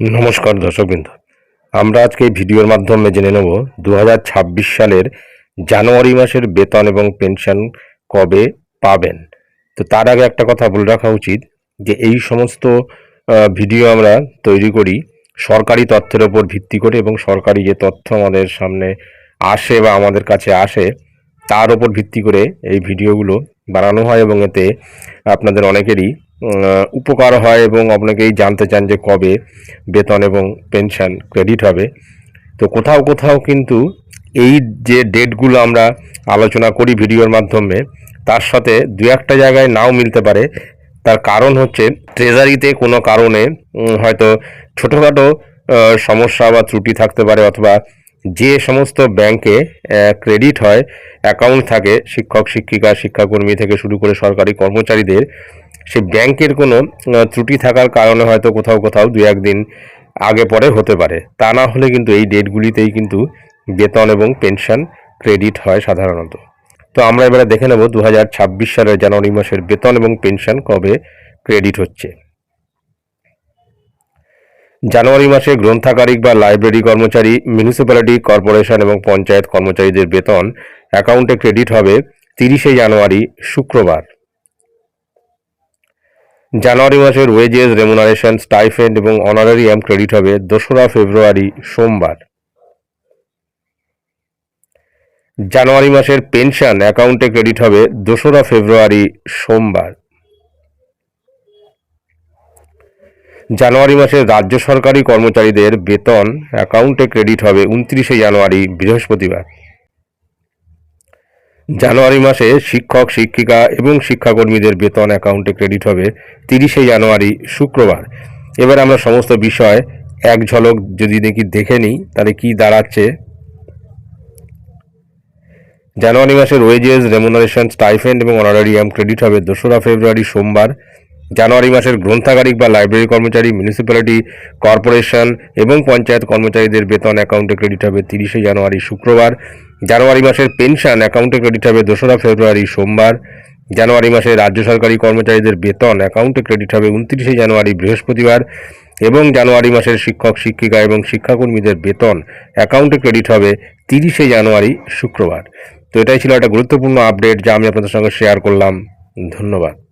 নমস্কার দর্শকবৃন্দ। আমরা আজকে এই ভিডিওর মাধ্যমে জেনে নেব দু হাজার ছাব্বিশ সালের জানুয়ারি মাসের বেতন এবং পেনশন কবে পাবেন। তো তার আগে একটা কথা বলে রাখা উচিত যে এই সমস্ত ভিডিও আমরা তৈরি করি সরকারি তথ্যের ওপর ভিত্তি করে এবং সরকারি যে তথ্য আমাদের সামনে আসে বা আমাদের কাছে আসে, তার ওপর ভিত্তি করে এই ভিডিওগুলো বানানো হয় এবং এতে আপনাদের অনেকেরই উপকার হয় এবং অনেকেই জানতে চান যে কবে বেতন এবং পেনশন ক্রেডিট হবে। তো কোথাও কোথাও কিন্তু এই যে ডেটগুলো আমরা আলোচনা করি ভিডিওর মাধ্যমে, তার সাথে দু একটা জায়গায় নাও মিলতে পারে। তার কারণ হচ্ছে ট্রেজারিতে কোনো কারণে হয়তো ছোটোখাটো সমস্যা বা ত্রুটি থাকতে পারে অথবা যে সমস্ত ব্যাংকে ক্রেডিট হয়, অ্যাকাউন্ট থাকে, শিক্ষক, শিক্ষিকা, শিক্ষাকর্মী থেকে শুরু করে সরকারি কর্মচারীদের সে ব্যাংকের কোনো ত্রুটি থাকার কারণে হয়তো কোথাও কোথাও দু একদিন আগে পরে হতে পারে। তা না হলে কিন্তু এই ডেটগুলিতেই কিন্তু বেতন এবং পেনশন, ক্রেডিট হয় সাধারণত। তো আমরা এবারে দেখে নেব দু হাজার ছাব্বিশ সালের জানুয়ারি মাসের বেতন এবং পেনশন কবে ক্রেডিট হচ্ছে। জানুয়ারি মাসে গ্রন্থাগারিক বা লাইব্রেরি কর্মচারী, মিউনিসিপ্যালিটি কর্পোরেশন এবং পঞ্চায়েত কর্মচারীদের বেতন অ্যাকাউন্টে ক্রেডিট হবে তিরিশে জানুয়ারি, শুক্রবার। জানুয়ারি মাসের ওয়েজেস রেমুনারেশন স্টাইফেন্ড এবং অনারারিয়াম ক্রেডিট হবে দোসরা ফেব্রুয়ারি সোমবার। জানুয়ারি মাসের পেনশন অ্যাকাউন্টে ক্রেডিট হবে দোসরা ফেব্রুয়ারি সোমবার। জানুয়ারি মাসে রাজ্য সরকারি কর্মচারীদের বেতন অ্যাকাউন্টে ক্রেডিট হবে উনত্রিশে জানুয়ারি বৃহস্পতিবার। জানুয়ারি মাসে শিক্ষক, শিক্ষিকা এবং শিক্ষাকর্মীদের বেতন অ্যাকাউন্টে ক্রেডিট হবে তিরিশে জানুয়ারি শুক্রবার। এবার আমরা সমস্ত বিষয় এক ঝলক যদি দেখি, দেখে নিই, তাহলে কি দাঁড়াচ্ছে? জানুয়ারি মাসের ওয়েজেস রেমুনারেশন স্টাইফেন্ড এবং অনারারিয়াম ক্রেডিট হবে দোসরা ফেব্রুয়ারি সোমবার। জানুয়ারি মাসের গ্রন্থাগারিক বা লাইব্রেরি কর্মচারী মিউনিসিপ্যালিটি কর্পোরেশন এবং পঞ্চায়েত কর্মচারীদের বেতন অ্যাকাউন্টে ক্রেডিট হবে তিরিশে জানুয়ারি শুক্রবার। জানুয়ারি মাসের পেনশন, অ্যাকাউন্টে ক্রেডিট হবে দোসরা ফেব্রুয়ারি সোমবার। জানুয়ারি মাসে রাজ্য সরকারি কর্মচারীদের বেতন, অ্যাকাউন্টে ক্রেডিট হবে উনত্রিশে জানুয়ারি বৃহস্পতিবার এবং জানুয়ারি মাসের শিক্ষক, শিক্ষিকা এবং শিক্ষাকর্মীদের বেতন, অ্যাকাউন্টে ক্রেডিট হবে তিরিশে জানুয়ারি শুক্রবার। তো এটাই ছিল একটা গুরুত্বপূর্ণ আপডেট যা আমি আপনাদের সঙ্গে শেয়ার করলাম। ধন্যবাদ।